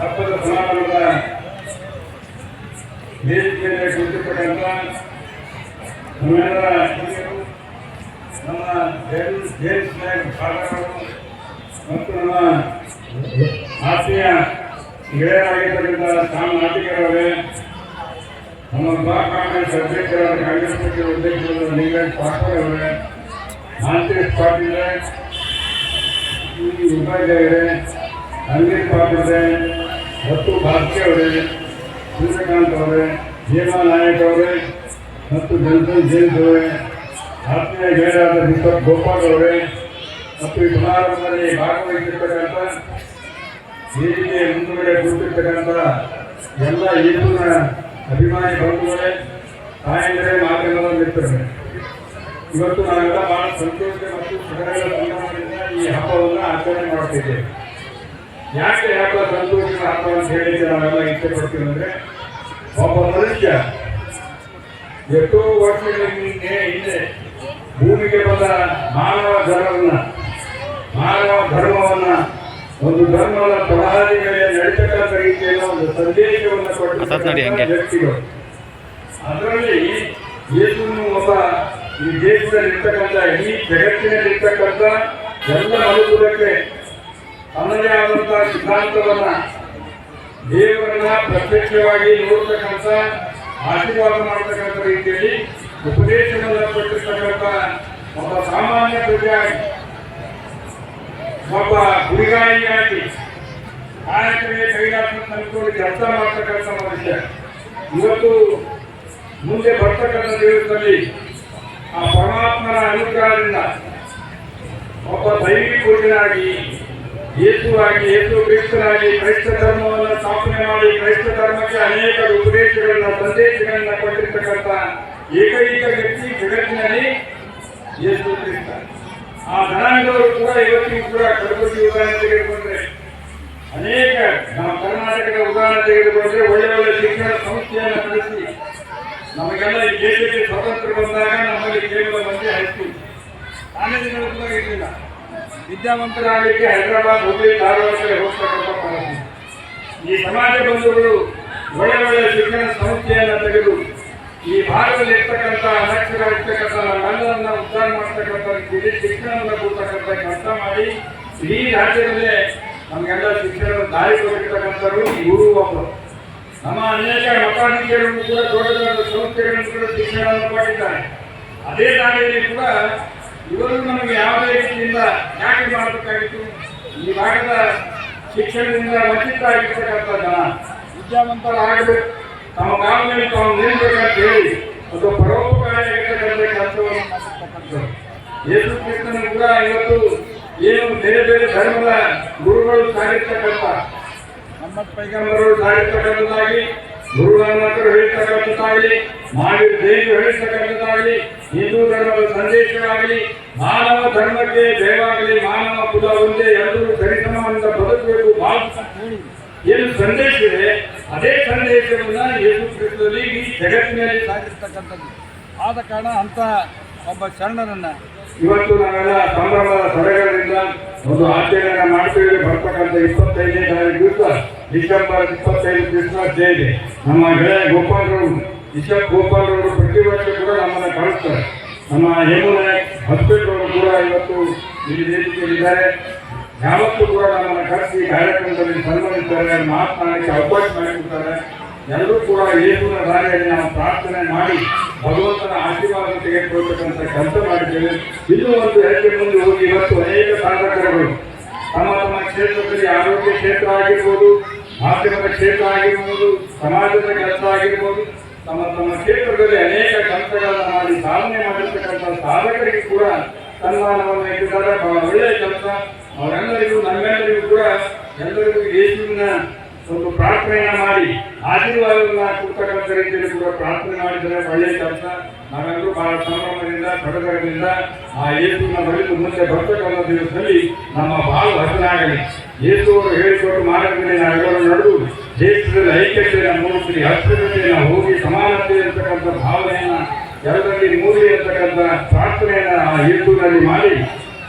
ಹಬ್ಬದ ಸಮಾರಂಭದ ವೇದಿಕೆಯಲ್ಲಿ ಕುಳಿತುಕೊಂಡಂತ ನಮ್ಮೆಲ್ಲರ ನಮ್ಮ ಮತ್ತು ನಮ್ಮ ಆತ್ಮೀಯ ಗೆಳೆಯರಾಗಿರ್ತಕ್ಕಂಥ ತಾಮ ನಾಟಿಕರವರೇ ನಮ್ಮ ಬ್ಲಾಕ್ ಕಾಂಗ್ರೆಸ್ ಅಧ್ಯಕ್ಷರಾದ ಕಾಂಗ್ರೆಸ್ ಪಕ್ಷದ ಅಧ್ಯಕ್ಷರಾದ ನೀಲಕಂಠ ಪಾಟೀಲ್ ಅವರೇ, ಮಾಂತೇಶ್ ಪಾಟೀಲ್ ಉಪಾಧ್ಯಾಯರೇ ಅನಿಲ್ ಪಾಟೀಲ್ರೆ ಮತ್ತು ಭಾರತೀಯ ಅವರೇ, ಸೂರ್ಯಕಾಂತ್ ಅವರೇ ಹೇಮಾ ನಾಯಕ್ ಅವರೇ, ಮತ್ತು ಜನ್ಸನ್ ಜೇಮ್ಸ್ ಅವರೇ ಆತ್ಮೀಯ ಗೇರಾದ ದೀಪಕ್ ಗೋಪಾಲ್ ಅವರೇ, ಮತ್ತು ಈ ಸಮಾರಂಭದಲ್ಲಿ ಭಾಗವಹಿಸಿರ್ತಕ್ಕಂಥ ವೇದಿಕೆ ಮುಂದುಗಡೆ ಕೂತಿರ್ತಕ್ಕಂಥ ಎಲ್ಲ ಈಗಿನ ಅಭಿಮಾನಿ ಬಂಧುಗಳೇ, ತಾಯಂದಿರೇ ಮಾಧ್ಯಮದ ಮಿತ್ರರೇ ಇವತ್ತು ನಾವೆಲ್ಲ ಬಹಳ ಸಂತೋಷ ಮತ್ತು ಸಡಗರ ಸಂಭ್ರಮದಿಂದ ಈ ಹಬ್ಬವನ್ನು ಆಚರಣೆ ಮಾಡ್ತಿದ್ದೇವೆ ಯಾಕೆ ಯಾಕ ಸಂತೋಷ ಹಬ್ಬ ಅಂತ ಹೇಳಿ ನಾವೆಲ್ಲ ಇಷ್ಟಪಡ್ತೀವಿ ಅಂದ್ರೆ ಒಬ್ಬ ಮನುಷ್ಯ ಎಷ್ಟೋ ವರ್ಷಗಳ ಹಿಂದೆ ಹಿಂದೆ ಭೂಮಿಗೆ ಬಂದ ಮಾನವ ಧರ್ಮವನ್ನ ಮಾನವ ಧರ್ಮವನ್ನ ಒಂದು ಧರ್ಮದ ಪ್ರವಾದಿಗಳಿಗೆ ನಡೀತಕ್ಕಂಥ ರೀತಿಯಲ್ಲಿ ಒಂದು ಸಂದೇಶವನ್ನು. ಕೊಟ್ಟಿರ್ತಕ್ಕಂಥ ವ್ಯಕ್ತಿಗಳು ಅದರಲ್ಲಿ ಏನು ಒಬ್ಬ ಈ ದೇಶದಲ್ಲಿರ್ತಕ್ಕಂಥ ಈ ಜಗತ್ತಿನಲ್ಲಿರ್ತಕ್ಕಂಥ ಎಲ್ಲ ಮನುಕುಲಕ್ಕೆ ತನ್ನದೇ ಆದಂತಹ ಸಿದ್ಧಾಂತವನ್ನ ದೇವರನ್ನ ಪ್ರತ್ಯಕ್ಷವಾಗಿ ನೋಡ್ತಕ್ಕಂಥ, ಆಶೀರ್ವಾದ ಮಾಡತಕ್ಕಂಥ ರೀತಿಯಲ್ಲಿ ಉಪದೇಶವನ್ನು ಕೊಟ್ಟಿರ್ತಕ್ಕಂಥ ಒಬ್ಬ ಸಾಮಾನ್ಯ ಪ್ರಜೆಯಾಗಿ ಒಬ್ಬ ಗುರಿಗಾಯಿಯಾಗಿ ಕಾರ್ಯಕ್ರಮ ಕೈಗಾರಿಕೆ ತಂದುಕೊಂಡು ಕೆಲಸ ಮಾಡ್ತಕ್ಕಂಥ ಮನುಷ್ಯ. ಇವತ್ತು ಮುಂದೆ ಬರ್ತಕ್ಕಂಥ ದೇವರಲ್ಲಿ ಆ ಪರಮಾತ್ಮನ ಅನುಗ್ರಹದಿಂದ ಒಬ್ಬ ದೈವಿ ಪೂಜನಾಗಿ ಯೇಸುವಾಗಿ ಯೇಸು ಕ್ರಿಸ್ತನಾಗಿ ಕ್ರೈಸ್ತ ಧರ್ಮವನ್ನು ಸ್ಥಾಪನೆ ಮಾಡಿ ಕ್ರೈಸ್ತ ಧರ್ಮಕ್ಕೆ ಅನೇಕ ಉಪದೇಶಗಳನ್ನ, ಸಂದೇಶಗಳನ್ನ ಕೊಟ್ಟಿರ್ತಕ್ಕಂಥ ಏಕೈಕ ವ್ಯಕ್ತಿ ಜಗತ್ತಿನಲ್ಲಿ ಯೇಸು ಕ್ರಿಸ್ತ. ಆ ಜನಾಂಗದವರು ಕೂಡ ಇವತ್ತಿಗೂ ಕೂಡ ಕಲಬುರಗಿ ಉದಾಹರಣೆ ತೆಗೆದುಕೊಂಡ್ರೆ, ಅನೇಕ ನಮ್ಮ ಕರ್ನಾಟಕದ ಉದಾಹರಣೆ ತೆಗೆದುಕೊಂಡ್ರೆ ಒಳ್ಳೆ ಒಳ್ಳೆ ಶಿಕ್ಷಣ ಸಂಸ್ಥೆಯನ್ನು ನಡೆಸಿ, ನಮಗೆಲ್ಲ ಈ ದೇಶಕ್ಕೆ ಸ್ವಾತಂತ್ರ್ಯ ಬಂದಾಗ ನಮ್ಮಲ್ಲಿ ಕೇವಲ ಮಂದಿ ಹೈಸ್ಕೂಲ್ ಕಾಲೇಜುಗಳು ಕೂಡ ಇರಲಿಲ್ಲ. ವಿದ್ಯಾವಂತರಾಗಲಿಕ್ಕೆ ಹೈದರಾಬಾದ್ ಹುಬ್ಬಳ್ಳಿ ಧಾರವಾಡಕ್ಕೆ ಹೋಗ್ತಕ್ಕಂಥ ಈ ಸಮಾಜ ಬಂಧುಗಳು ಒಳ್ಳೆ ಒಳ್ಳೆ ಶಿಕ್ಷಣ ಸಂಸ್ಥೆಯನ್ನು ತೆಗೆದು ಈ ಭಾಗದಲ್ಲಿ ಇರ್ತಕ್ಕಂಥ ಅನಕ್ಷರ ಇರ್ತಕ್ಕಂಥ ನಮ್ಮೆಲ್ಲರನ್ನ ಉದ್ಧಾರ ಮಾಡ್ತಕ್ಕಂಥ ರೀತಿಯಲ್ಲಿ ಶಿಕ್ಷಣವನ್ನು ಕೊಡ್ತಕ್ಕಂಥ ಕೆಲಸ ಮಾಡಿ ಇಡೀ ರಾಜ್ಯದಲ್ಲೇ ನಮಗೆಲ್ಲ ಶಿಕ್ಷಣದ ದಾರಿ ಕೊಟ್ಟಿರ್ತಕ್ಕಂಥವ್ರು ಇವರು ಒಬ್ಬರು ನಮ್ಮ ಅನೇಕ ಮಠಾಧಿಕಾರಿಗಳು ಕೂಡ ದೊಡ್ಡ ದೊಡ್ಡ ಸಂಸ್ಥೆಗಳನ್ನು ಕೂಡ ಶಿಕ್ಷಣವನ್ನು ಕೊಟ್ಟಿದ್ದಾರೆ. ಅದೇ ದಾರಿಯಲ್ಲಿ ಕೂಡ ಇವರು ನಮಗೆ ಯಾವುದೇ ರೀತಿಯಿಂದ ಯಾಕೆ ಮಾಡಬೇಕಾಗಿತ್ತು? ಈ ಭಾಗದ ಶಿಕ್ಷಣದಿಂದ ವಂಚಿತರಾಗಿರ್ತಕ್ಕಂಥ ಜನ ವಿದ್ಯಾವಂತರಾಗಬೇಕು ತಮ್ಮ ಕಾಲದಲ್ಲಿ ತಾವು ನಿಲ್ಬೇಕಂತ ಹೇಳಿ ಒಂದು ಪರೋಪಕಾರಿಯಾಗಿರ್ತಕ್ಕಂಥ ಕೆಲಸವನ್ನು ಯೇಸು ಕ್ರಿಸ್ತನು ಕೂಡ ಇವತ್ತು ಏನು ಬೇರೆ ಬೇರೆ ಧರ್ಮದ ಗುರುಗಳು ಸಾಗಿರ್ತಕ್ಕಂಥ ನಮ್ಮ ಪೈಗಂಬರು ಸಾಗಿರ್ತಕ್ಕಂಥದ್ದಾಗಿ ಗುರುನಾನಕರು ಹೇಳ್ತಕ್ಕಂಥದ್ದಾಗಲಿ ಮಾಡಿ ದೇವಿ ಹೇಳ್ತಕ್ಕಂಥದ್ದಾಗಲಿ ಹಿಂದೂ ಧರ್ಮದ ಸಂದೇಶವಾಗಲಿ ಮಾನವ ಧರ್ಮಕ್ಕೆ ದೇವಾಗಲಿ ಮಾನವ ಕುಲ ಒಂದೇ ಎಲ್ಲರೂ ಸರಿಸಮದಿಂದ ಬದುಕಬೇಕು ಏನು ಸಂದೇಶ ಇದೆ? ಅದೇ ಸಂದೇಶವನ್ನ ಯೇಸು ಈ ಜಗತ್ತಿನಲ್ಲಿ ಸಾಗಿರ್ತಕ್ಕಂಥದ್ದು ಆದ ಕಾರಣ ಅಂತ ಒಬ್ಬ ಶರಣರನ್ನ ಇವತ್ತು ನಾವೆಲ್ಲ ಸಂಭ್ರಮದ ಸಡಗರದಿಂದ ಒಂದು ಆಚರಣೆ ಮಾಡ್ತೀವಿ ಬರ್ತಕ್ಕಂಥ ಇಪ್ಪತ್ತೈದನೇ ತಾರೀಕು ಡಿಸೆಂಬರ್ ಇಪ್ಪತ್ತೈದು ಕ್ರಿಸ್ಮಸ್ ಡೇ ಇದೆ ನಮ್ಮ ಗೆಳೆಯ ಗೋಪಾಲರು ಇಷ್ಟ ಗೋಪಾಲರವರು ಪ್ರತಿ ವರ್ಷ ಕೂಡ ನಮ್ಮನ್ನು ಕಳಿಸ್ತಾರೆ ನಮ್ಮ ಯಮುನೆ ಹಸ್ಪೆಟ್ರವರು ಕೂಡ ಇವತ್ತು ಇಲ್ಲಿ ವೇದಿಕೆಯಲ್ಲಿದ್ದಾರೆ. ಯಾವತ್ತೂ ಕೂಡ ನಮ್ಮನ್ನು ಕರೆಸಿ ಕಾರ್ಯಕ್ರಮದಲ್ಲಿ ಸನ್ಮಾನಿಸ್ತಾರೆ, ಮಾತನಾಡಲಿಕ್ಕೆ ಅವಕಾಶ ಮಾಡಿಕೊಡ್ತಾರೆ. ಎಲ್ಲರೂ ಕೂಡ ಯೇಸುವಿನ ದಾರಿಯಲ್ಲಿ ನಾವು ಪ್ರಾರ್ಥನೆ ಮಾಡಿ ಭಗವಂತನ ಆಶೀರ್ವಾದ ತೆಗೆದುಕೊಳ್ತಕ್ಕಂಥ ಕೆಲಸ ಮಾಡಿದ್ದೇವೆ. ಇನ್ನೂ ಒಂದು ಹೆಜ್ಜೆ ಮುಂದೆ ಹೋಗಿ ಇವತ್ತು ಅನೇಕ ಸಾಧಕರುಗಳು ತಮ್ಮ ತಮ್ಮ ಕ್ಷೇತ್ರದಲ್ಲಿ ಆರೋಗ್ಯ ಕ್ಷೇತ್ರ ಆಗಿರ್ಬೋದು ಮಾಧ್ಯಮದ ಕ್ಷೇತ್ರ ಆಗಿರ್ಬೋದು, ಸಮಾಜದ ಕೆಲಸ ಆಗಿರ್ಬೋದು, ತಮ್ಮ ತಮ್ಮ ಕ್ಷೇತ್ರದಲ್ಲಿ ಅನೇಕ ಕೆಲಸಗಳನ್ನು ಮಾಡಿ, ಸಾಧನೆ ಮಾಡಿರ್ತಕ್ಕಂಥ ಸಾಧಕರಿಗೆ ಕೂಡ ಸನ್ಮಾನವನ್ನು ಇಟ್ಟಿದ್ದಾರೆ. ಬಹಳ ಒಳ್ಳೆಯ ಕೆಲಸ. ಅವರೆಲ್ಲರಿಗೂ, ನಮ್ಮೆಲ್ಲರಿಗೂ ಕೂಡ ಎಲ್ಲರಿಗೂ ಯೇಸುವಿನ ಒಂದು ಪ್ರಾರ್ಥನೆಯನ್ನು ಮಾಡಿ, ಆಶೀರ್ವಾದವನ್ನು ಕೊಡ್ತಕ್ಕಂಥ ರೀತಿಯಲ್ಲಿ ಕೂಡ ಪ್ರಾರ್ಥನೆ ಮಾಡಿದರೆ ಒಳ್ಳೆಯ ಕೆಲಸ. ನಾವೆಲ್ಲರೂ ಬಹಳ ಸಂಭ್ರಮದಿಂದ ಸಡಗರದಿಂದ ಆ ಯೇಸುವಿನ ಬಳಿದು ಮುಂದೆ ಬರ್ತಕ್ಕಂಥ ದಿವಸದಲ್ಲಿ ನಮ್ಮ ಬಾಳು ಹಸನಾಗಲಿ ಯೇಸು ಅವರು ಹೇಳಿಕೊಟ್ಟು ಮಾರ್ಗದಲ್ಲಿ ನಾವೆಲ್ಲರೂ ನಡೆದು ದೇಶದಲ್ಲಿ ಐಕ್ಯತೆಯನ್ನು ಮೂಡಿಸಿ ಹತ್ತಿರತೆಯನ್ನು ಹೋಗಿ ಸಮಾನತೆ ಇರತಕ್ಕಂಥ ಭಾವನೆಯನ್ನ ಎಲ್ಲರಲ್ಲಿ ಮೂಡಿ ಇರತಕ್ಕಂಥ ಪ್ರಾರ್ಥನೆಯನ್ನ ಆ ಹೇತುವಿನಲ್ಲಿ ಮಾಡಿ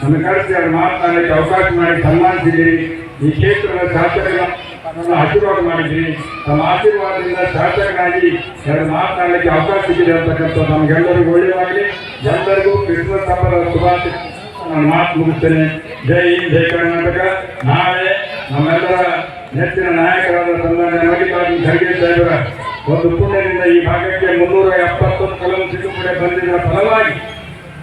ನನ್ನ ಅವರು ಮಾತನಾಡಲಿಕ್ಕೆ ಅವಕಾಶ ಮಾಡಿ ಸನ್ಮಾನಿಸಿದ್ದೀರಿ. ಈ ಕ್ಷೇತ್ರದ ಶಾಸಕರ ಆಶೀರ್ವಾದ ಮಾಡಿದ್ರಿ ನಮ್ಮ ಆಶೀರ್ವಾದದಿಂದ ಶಾಸಕರಾಗಿ ಎರಡು ಮಾತನಾಡಲಿಕ್ಕೆ ಅವಕಾಶ ಸಿಕ್ಕಿದೆ ಅಂತಕ್ಕಂಥ ನಮಗೆಲ್ಲರಿಗೂ ಒಳ್ಳೆಯದಾಗಲಿ. ಎಲ್ಲರಿಗೂ ಕ್ರಿಸ್ಮಸ್ ಹಬ್ಬದ ಶುಭಾಶಯ. ನಾನು ಮಾತು ಮುಗಿಸ್ತೇನೆ. ಜೈ ಹಿಂದ್, ಜೈ ಕರ್ನಾಟಕ. ನಾಳೆ ನಮ್ಮೆಲ್ಲರ ನೆಚ್ಚಿನ ನಾಯಕರಾದ ಸನ್ಮಾನ್ಯ ಮಲ್ಲಿಕಾರ್ಜುನ ಖರ್ಗೆ ಸಾಹೇಬರ, ಒಂದು ಪುಣ್ಯದಿಂದ ಈ ಭಾಗಕ್ಕೆ ಮುನ್ನೂರ ಎಪ್ಪತ್ತೊಂದು ಕಲಂ ತಿದ್ದುಪಡಿ ಬಂದಿದ್ದ ಫಲವಾಗಿ,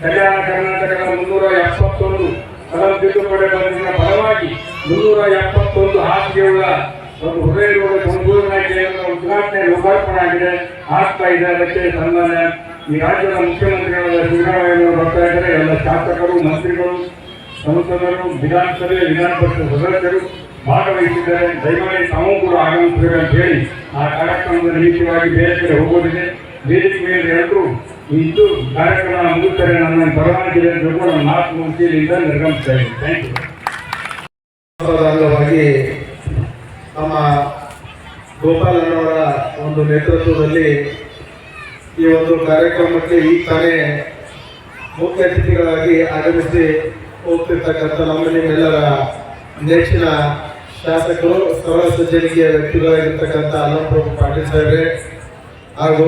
ಕಲ್ಯಾಣ ಕರ್ನಾಟಕದ ಮುನ್ನೂರ ಎಪ್ಪತ್ತೊಂದು ಕಲಂ ತಿದ್ದುಪಡಿ ಬಂದಿರುವ ಫಲವಾಗಿ ಮುನ್ನೂರ ಎಪ್ಪತ್ತೊಂದು ಹಾಸಿಗೆಯುಳ್ಳ ಒಂದು ಹೃದಯ ಸಂಪೂರ್ಣ ಉದ್ಘಾಟನೆ ಲೋಕಾರ್ಪಣೆ ಆಗಿದೆ. ಆಗ್ತಾ ಇದೆ ಅದಕ್ಕೆ ಸನ್ಮಾನ್ಯ ಈ ರಾಜ್ಯದ ಮುಖ್ಯಮಂತ್ರಿಗಳಾದ ಸಿದ್ದರಾಮಯ್ಯನವರು ಬರ್ತಾ ಇದ್ದಾರೆ. ಎಲ್ಲ ಶಾಸಕರು, ಮಂತ್ರಿಗಳು, ಸಂಸದರು, ವಿಧಾನಸಭೆ, ವಿಧಾನ ಪರಿಷತ್ ಸದಸ್ಯರು ಭಾಗವಹಿಸಿದ್ದಾರೆ ದಯಮಾಡಿ ತಾವು ಕೂಡ ಆಗಮಿಸಿದ್ದಾರೆ ಅಂತ ಹೇಳಿ ಆ ಕಾರ್ಯಕ್ರಮದ ನಿಮಿತ್ತವಾಗಿ ಬೇರೆ ಕಡೆ ಹೋಗೋದಿದೆ. ವೇದಿಕೆ ಮೇಲೆ ಎಲ್ಲರೂ ಇದ್ದು ಕಾರ್ಯಕ್ರಮ ಮುಗಿಸ್ತಾರೆ, ನನ್ನ ಪರವಾನಗಿ ಅಂತ ಕೂಡ ಮಾತು ಇಲ್ಲಿಂದ ನಿರ್ಗಮಿಸ್ತಾ ಥ್ಯಾಂಕ್ ಯು ಅಂಗವಾಗಿ ನಮ್ಮ ಗೋಪಾಲಣ್ಣವರ ಒಂದು ನೇತೃತ್ವದಲ್ಲಿ ಈ ಒಂದು ಕಾರ್ಯಕ್ರಮಕ್ಕೆ ಈ ತಾನೇ ಮುಖ್ಯ ಅತಿಥಿಗಳಾಗಿ ಆಗಮಿಸಿ ಹೋಗ್ತಿರ್ತಕ್ಕಂಥ ನಮ್ಮ ನಿಮ್ಮೆಲ್ಲರ ನೆಚ್ಚಿನ ಶಾಸಕರು ಸರಳ ಸಜ್ಜನಿಕೆಯ ವ್ಯಕ್ತಿಗಳಾಗಿರ್ತಕ್ಕಂಥ ಅಲ್ಲಂಪ್ರಭು ಪಾಟೀಲ್ ಸಾಹೇಬ್ರೆ ಹಾಗೂ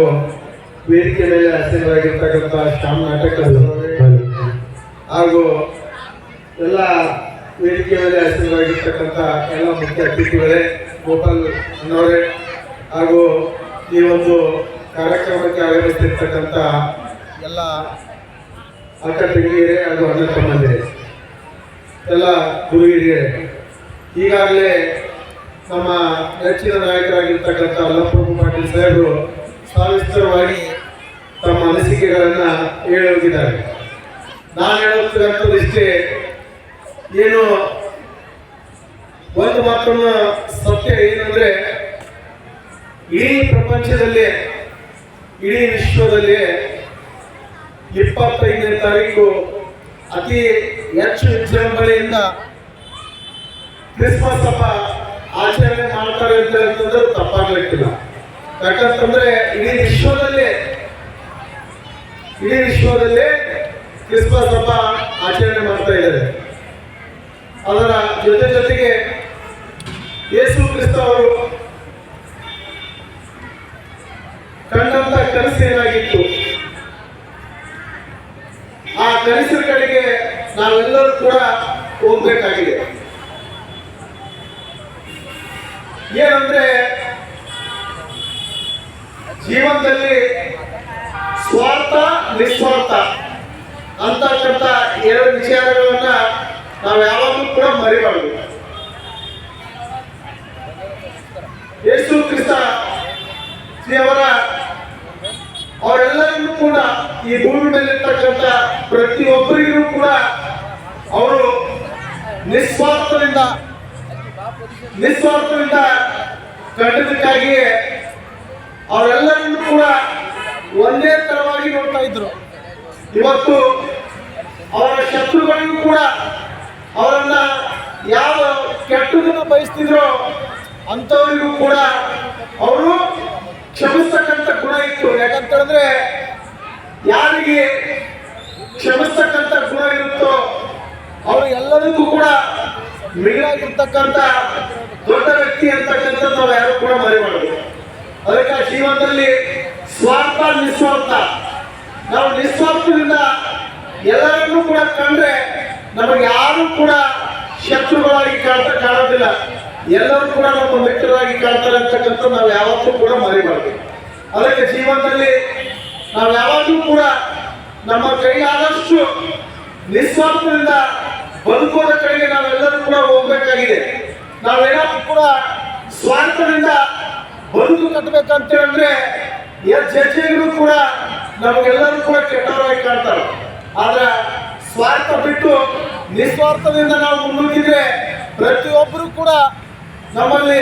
ವೇದಿಕೆ ಮೇಲೆ ಆಸೀನರಾಗಿರ್ತಕ್ಕಂಥ ಶ್ಯಾಮ್ ನಾಟಕ ಹಾಗೂ ಎಲ್ಲ ವೇದಿಕೆ ಮೇಲೆ ಆಸೀನರಾಗಿರ್ತಕ್ಕಂಥ ಎಲ್ಲ ಮುಖ್ಯ ಅತಿಥಿಗಳೇ ಗೋಪಾಲ್ ಅನ್ನೋರೆ ಹಾಗೂ ಈ ಒಂದು ಕಾರ್ಯಕ್ರಮಕ್ಕೆ ಆಗಮಿಸಿರ್ತಕ್ಕಂಥ ಎಲ್ಲ ಅಕ್ಕ ತಂಗಿಯರೇ ಹಾಗೂ ಅಣ್ಣ ತಮ್ಮಂದಿರೇ ಎಲ್ಲ ಗುರು ಈಗಾಗಲೇ ನಮ್ಮ ನೆಚ್ಚಿನ ನಾಯಕರಾಗಿರ್ತಕ್ಕಂಥ ಅಲ್ಲಪ್ರಭು ಪಾಟೀಲ್ ಸಾಹೇಬರು ಸಾವಿಸ್ತರವಾಗಿ ತಮ್ಮ ಅನಿಸಿಕೆಗಳನ್ನು ಹೇಳೋಗಿದ್ದಾರೆ. ನಾನು ಹೇಳುತ್ತಿರುವಂಥದ್ದು ಇಷ್ಟೇ, ಏನು ಒಂದು ಮಾತನ್ನು ಸತ್ಯ ಏನಂದ್ರೆ, ಇಡೀ ಪ್ರಪಂಚದಲ್ಲಿ ಇಡೀ ವಿಶ್ವದಲ್ಲಿ ಇಪ್ಪತ್ತೈದನೇ ತಾರೀಕು ಅತಿ ಹೆಚ್ಚು ವಿಜೃಂಭಣೆಯಿಂದ ಕ್ರಿಸ್ಮಸ್ ಹಬ್ಬ ಆಚರಣೆ ಮಾಡ್ತಾರೆ ಅಂತ ಹೇಳ್ತಂದ್ರೆ ತಪ್ಪಾಗ್ಲಿಕ್ಕಿಲ್ಲ. ಯಾಕಂತಂದ್ರೆ ಇಡೀ ವಿಶ್ವದಲ್ಲಿ ಇಡೀ ವಿಶ್ವದಲ್ಲಿ ಕ್ರಿಸ್ಮಸ್ ಹಬ್ಬ ಆಚರಣೆ ಮಾಡ್ತಾ ಇದ್ದಾರೆ. ಅದರ ಜೊತೆ ಜೊತೆಗೆ ಯೇಸು ಕ್ರಿಸ್ತ ಅವರು ಕಂಡಂತ ಕನಸು ಏನಾಗಿತ್ತು ಆ ಕನಸಿನ ಕಡೆಗೆ ನಾವೆಲ್ಲರೂ ಕೂಡ ಹೋಗ್ಬೇಕಾಗಿದೆ. ಏನಂದ್ರೆ, ಜೀವನದಲ್ಲಿ ಸ್ವಾರ್ಥ, ನಿಸ್ವಾರ್ಥ ಅಂತಕ್ಕಂಥ ಎರಡು ವಿಚಾರಗಳನ್ನ ನಾವು ಯಾವಾಗಲೂ ಕೂಡ ಮರಿಬಾರ್ದು. ಈ ಭೂಮಿ ಮೇಲಿರ್ತಕ್ಕಂಥ ಪ್ರತಿಯೊಬ್ಬರಿಗೂ ಕೂಡ ಅವರು ನಿಸ್ವಾರ್ಥದಿಂದ ನಿಸ್ವಾರ್ಥದಿಂದ ಕಂಡದಕ್ಕಾಗಿ ಅವರೆಲ್ಲರನ್ನೂ ಕೂಡ ಒಂದೇ ತರವಾಗಿ ನೋಡ್ತಾ ಇದ್ರು. ಇವತ್ತು ಅವರ ಶತ್ರುಗಳಿಗೂ ಕೂಡ ಅವರನ್ನ ಯಾವ ಕೆಟ್ಟದನ್ನ ಬಯಸ್ತಿದ್ರು ಅಂತವರಿಗೂ ಕೂಡ ಅವರು ಕ್ಷಮಿಸ್ತಕ್ಕಂಥ ಗುಣ ಇತ್ತು. ಯಾಕಂತಂದ್ರೆ ಯಾರಿಗೆ ಕ್ಷಮಿಸ್ತಕ್ಕಂಥ ಗುಣ ಇರುತ್ತೋ ಅವರು ಎಲ್ಲದಕ್ಕೂ ಕೂಡ ಮಿಗಿಲಾಗಿರ್ತಕ್ಕಂಥ ದೊಡ್ಡ ವ್ಯಕ್ತಿ ಅಂತಕ್ಕಂಥ ನಾವು ಯಾರು ಕೂಡ ಮರಿಬಾರದು. ಅದಕ್ಕೆ ಆ ಜೀವನದಲ್ಲಿ ಸ್ವಾರ್ಥ ನಿಸ್ವಾರ್ಥ. ನಾವು ನಿಸ್ವಾರ್ಥದಿಂದ ಎಲ್ಲರನ್ನೂ ಕೂಡ ಕಂಡ್ರೆ ನಮಗೆ ಯಾರು ಕೂಡ ಶತ್ರುಗಳಾಗಿ ಕಾಣ್ತಾ, ಕಾಣೋದಿಲ್ಲ. ಎಲ್ಲರೂ ಕೂಡ ನಮ್ಮ ಮಿತ್ರರಾಗಿ ಕಾಣ್ತಾರೆ ಅಂತಕ್ಕಂಥ ನಾವು ಯಾವತ್ತೂ ಕೂಡ ಮರಿಬಾರ್ದು. ಅದಕ್ಕೆ ಜೀವನದಲ್ಲಿ ನಾವು ಯಾವಾಗಲೂ ಕೂಡ ನಮ್ಮ ಕೈಲಾದಷ್ಟು ನಿಸ್ವಾರ್ಥದಿಂದ ಬದುಕೋದ ಕಡೆಗೆ ನಾವೆಲ್ಲರೂ ಕೂಡ ಹೋಗ್ಬೇಕಾಗಿದೆ. ನಾವೇನಾದ್ರೂ ಕೂಡ ಸ್ವಾರ್ಥದಿಂದ ಬದುಕು ಕಟ್ಟಬೇಕಂತ ಹೇಳಿದ್ರೆ ಹೆಜ್ಜೆಗಳು ಕೂಡ ನಮಗೆಲ್ಲರೂ ಕೂಡ ಕೆಟ್ಟವರಾಗಿ ಕಾಣ್ತಾರೆ. ಆದ್ರೆ ಸ್ವಾರ್ಥ ಬಿಟ್ಟು ನಿಸ್ವಾರ್ಥದಿಂದ ನಾವು ಮುಂದಿದ್ರೆ ಪ್ರತಿಯೊಬ್ಬರು ಕೂಡ ನಮ್ಮಲ್ಲಿ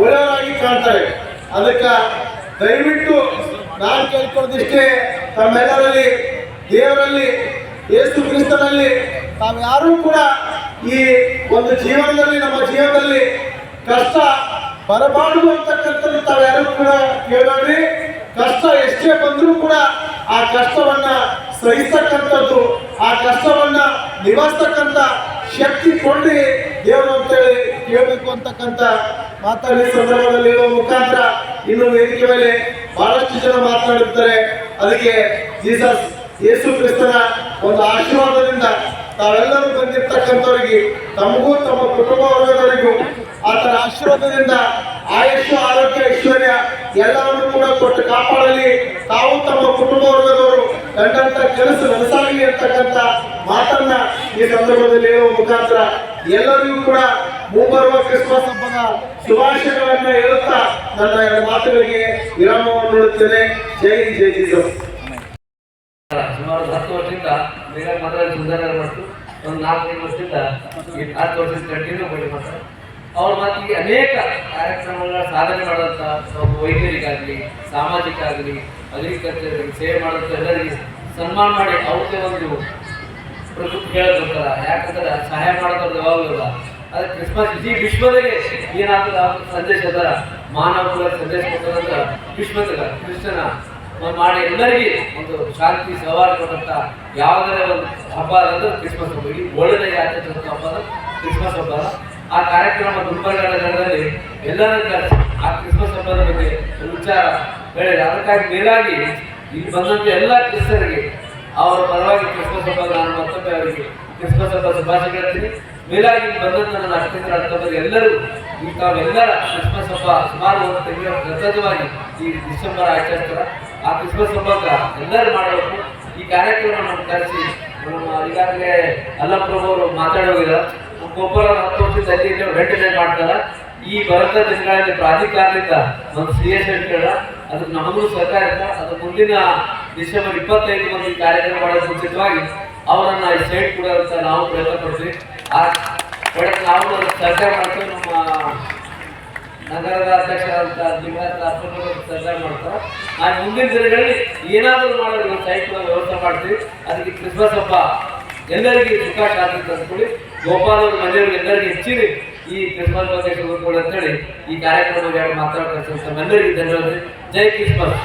ಒಳ್ಳೆಯವರಾಗಿ ಕಾಣ್ತಾರೆ. ಅದಕ್ಕೆ ದಯವಿಟ್ಟು ನಾನು ಕೇಳ್ಕೊಳ್ದಿಷ್ಟೇ ತಮ್ಮೆಲ್ಲರಲ್ಲಿ, ದೇವರಲ್ಲಿ, ಯೇಸು ಕ್ರಿಸ್ತನಲ್ಲಿ ತಾವ್ಯಾರೂ ಕೂಡ ಈ ಒಂದು ಜೀವನದಲ್ಲಿ, ನಮ್ಮ ಜೀವನದಲ್ಲಿ ಕಷ್ಟ ಬರಬಾರದು ಅಂತಕ್ಕಂಥದ್ದು ತಾವ್ಯಾರು ಕೂಡ ಕೇಳಬೇಡ್ರಿ ಕಷ್ಟ ಎಷ್ಟೇ ಬಂದರೂ ಕೂಡ ಆ ಕಷ್ಟವನ್ನ ಸಹಿಸ್ತಕ್ಕಂಥದ್ದು, ಆ ಕಷ್ಟವನ್ನ ನಿಭಾಯಿಸ್ತಕ್ಕಂಥ ಶಕ್ತಿ ಕೊಂಡಿ ದೇವರು ಅಂತೇಳಿ ಕೇಳಬೇಕು ಅಂತಕ್ಕಂಥ ಮಾತಾಡಿದ ಸಂದರ್ಭದಲ್ಲಿರುವ ಮುಖಾಂತರ ಇನ್ನು ವೇದಿಕೆ ಮೇಲೆ ಬಹಳಷ್ಟು ಜನ ಮಾತನಾಡುತ್ತಾರೆ. ಅದಕ್ಕೆ ಜೀಸಸ್ ಯೇಸು ಕ್ರಿಸ್ತನ ಒಂದು ಆಶೀರ್ವಾದದಿಂದ ತಾವೆಲ್ಲರೂ ಬಂದಿರ್ತಕ್ಕಂಥವ್ರಿಗೆ, ತಮಗೂ ತಮ್ಮ ಕುಟುಂಬ ವರ್ಗದವರಿಗೂ ಆತನ ಆಶೀರ್ವಾದದಿಂದ ಆಯುಷ್ಯ ಆರೋಗ್ಯ, ಐಶ್ವರ್ಯ ಎಲ್ಲವನ್ನು ಕೂಡ ಕೊಟ್ಟು ಕಾಪಾಡಲಿ. ತಾವು ತಮ್ಮ ಕುಟುಂಬ ವರ್ಗದವರು ಕಂಡಂತ ಕೆಲಸ ನನಸಾಗಲಿ ಅಂತಕ್ಕಂಥ ಮಾತನ್ನ ಈ ಸಂದರ್ಭದಲ್ಲಿ ಹೇಳುವ ಮುಖಾಂತರ ಎಲ್ಲರಿಗೂ ಕೂಡ ಮುಂಬರುವ ಕ್ರಿಸ್ಮಸ್ ಹಬ್ಬದ ಶುಭಾಶಯಗಳನ್ನ ಹೇಳುತ್ತಾ ನನ್ನ ಎರಡು ಮಾತುಗಳಿಗೆ ವಿರಾಮವನ್ನು ನೀಡುತ್ತೇನೆ. ಜೈ ಜೈ ಜೀಸಸ್ ಸುಮಾರು ಹತ್ತು ವರ್ಷದಿಂದ ಬೇಗ ಸುಧಾರಣೆ ಮಾಡ್ತು ಒಂದು ನಾಲ್ಕೈದು ವರ್ಷದಿಂದ ಹತ್ತು ವರ್ಷದಿಂದ ಕಂಟಿನ್ಯೂ ಮಾಡಿ ಅವ್ರ ಮಾತಿಗೆ ಅನೇಕ ಕಾರ್ಯಕ್ರಮಗಳ ಸಾಧನೆ ಮಾಡುವಂಥ ವೈದ್ಯರಿಗಾಗ್ಲಿ ಸಾಮಾಜಿಕ ಆಗಲಿ ಅಗ್ರಿಕಲ್ಚರ್ ಸೇವೆ ಮಾಡುವಂಥ ಎಲ್ಲರಿಗೆ ಸನ್ಮಾನ ಮಾಡಿ ಅವ್ರದ್ದೇ ಒಂದು ಪ್ರಕೃತಿ ಕೇಳೋದಿರ್ತಾರ ಯಾಕಂದ್ರೆ ಸಹಾಯ ಮಾಡೋದ್ರ ಯಾವಾಗಲೂ ಅದಕ್ಕೆ ಅದು ಕ್ರಿಸ್ಮಸ್ ಇಡೀ ವಿಶ್ವದಲ್ಲಿ ಏನಾಗ್ತದೆ ಸಂದೇಶ ಅದರ ಮಾನವ ಕುಲ ಸಂದೇಶ ಕೊಟ್ಟದಂದ್ರ ವಿಶ್ವದ ಕೃಷ್ಣನ ಮಾಡಿ ಎಲ್ಲರಿಗೆ ಒಂದು ಶಾಂತಿ ಸವಾಲು ಕೊಟ್ಟಂತ ಯಾವುದೇ ಒಂದು ಹಬ್ಬ ಅಂದ್ರೆ ಕ್ರಿಸ್ಮಸ್ ಹಬ್ಬ. ಇಲ್ಲಿ ಒಳ್ಳೆಯ ಆಚರಿಸುವಂತ ಹಬ್ಬ ಕ್ರಿಸ್ಮಸ್ ಹಬ್ಬ. ಆ ಕಾರ್ಯಕ್ರಮ ನಗರದಲ್ಲಿ ಎಲ್ಲರೂ ಕರೆಸಿ ಆ ಕ್ರಿಸ್ಮಸ್ ಹಬ್ಬದ ಬಗ್ಗೆ ವಿಚಾರ ಹೇಳಿದೆ. ಅದಕ್ಕಾಗಿ ಮೇಲಾಗಿ ಇಲ್ಲಿ ಬಂದಂತ ಎಲ್ಲ ಕ್ರಿಸ್ತರಿಗೆ ಅವರ ಪರವಾಗಿ ಕ್ರಿಸ್ಮಸ್ ಹಬ್ಬ ನಾನು ಮತ್ತೊಮ್ಮೆ ಅವರಿಗೆ ಕ್ರಿಸ್ಮಸ್ ಹಬ್ಬ ಶುಭಾಶಯ ಹೇಳ್ತೀನಿ. ಮೇಲಾಗಿ ಬಂದಂತಹ ಬಂದಂತ ನನ್ನ ಅಷ್ಟೇಂದ್ರ ಅಂತಂದ್ರೆ ಎಲ್ಲರೂ ಈ ತಾವೆಲ್ಲರ ಕ್ರಿಸ್ಮಸ್ ಹಬ್ಬ ಸುಮಾರು ಒಂದು ತಿಂಗಳ ಸತತವಾಗಿ ಈ ಡಿಸೆಂಬರ್ ಆಚರಿಸ್ತಾರ ಆ ಕ್ರಿಸ್ಮಸ್ ಹಬ್ಬಕ್ಕೆ ಎಲ್ಲರೂ ಮಾಡಬೇಕು. ಈ ಕಾರ್ಯಕ್ರಮ ನಮ್ಗೆ ಕರೆಸಿ ಈಗಾಗಲೇ ಅಲ್ಲಪ್ರಭು ಅವರು ಮಾತಾಡೋಗಿಲ್ಲ ಗೋಪಾಲ ಹತ್ತು ವರ್ಷದ ಅಲ್ಲಿ ವೆಂಟಿಲೇಟ್ ಮಾಡ್ತಾರ. ಈ ಬರಂತ ದಿನಗಳಲ್ಲಿ ಪ್ರಾಧಿಕಾರದಿಂದ ಒಂದು ಸಿ ಎಸ್ ಹೇಳ್ತಾರ. ಅದಕ್ಕೆ ನಮಗೂ ಇರ್ತ ಅದು ಮುಂದಿನ ಡಿಸೆಂಬರ್ ಇಪ್ಪತ್ತೈದು ಮಂದಿ ಕಾರ್ಯಕ್ರಮ ಮಾಡೋದು ಮುಂಚಿತವಾಗಿ ಅವರನ್ನ ಈ ಸೈಡ್ ಕೂಡ ನಾವು ಪ್ರಯತ್ನ ಪಡ್ತೀವಿ. ಆ ಒಳಗೆ ನಾವು ಚರ್ಚೆ ಮಾಡ್ತೀವಿ ನಮ್ಮ ನಗರದ ಅಧ್ಯಕ್ಷರಾದಂಥ ಲಿಂಗಾಯತ ಅಪ್ಪನವರು ಚರ್ಚೆ ಮಾಡ್ತಾರೆ. ನಾನು ಮುಂದಿನ ದಿನಗಳಲ್ಲಿ ಏನಾದರೂ ಮಾಡೋದು ಸೈಟ್ ವ್ಯವಸ್ಥೆ ಮಾಡ್ತೀವಿ. ಅದಕ್ಕೆ ಕ್ರಿಸ್ಮಸ್ ಹಬ್ಬ ಎಲ್ಲರಿಗೆ ಸುಖ, ಶಾಂತಿ ತಂದ್ಕೊಳ್ಳಿ ಗೋಪಾಲ್ ಅವ್ರ ಮನೆಯವ್ರಿಗೆ ಎಲ್ಲರಿಗೆ ಹೆಚ್ಚಿರಿ ಈ ಕ್ರಿಸ್ಮಸ್ ಬಗ್ಗೆ ತಿಳ್ಕೊಳ್ಳಿ ಅಂತೇಳಿ ಈ ಕಾರ್ಯಕ್ರಮದ ಮಾತಾಡ್ತಾರೆ ಎಲ್ಲರಿಗೂ ಧನ್ಯವಾದ ಜೈ ಕ್ರಿಸ್ಮಸ್.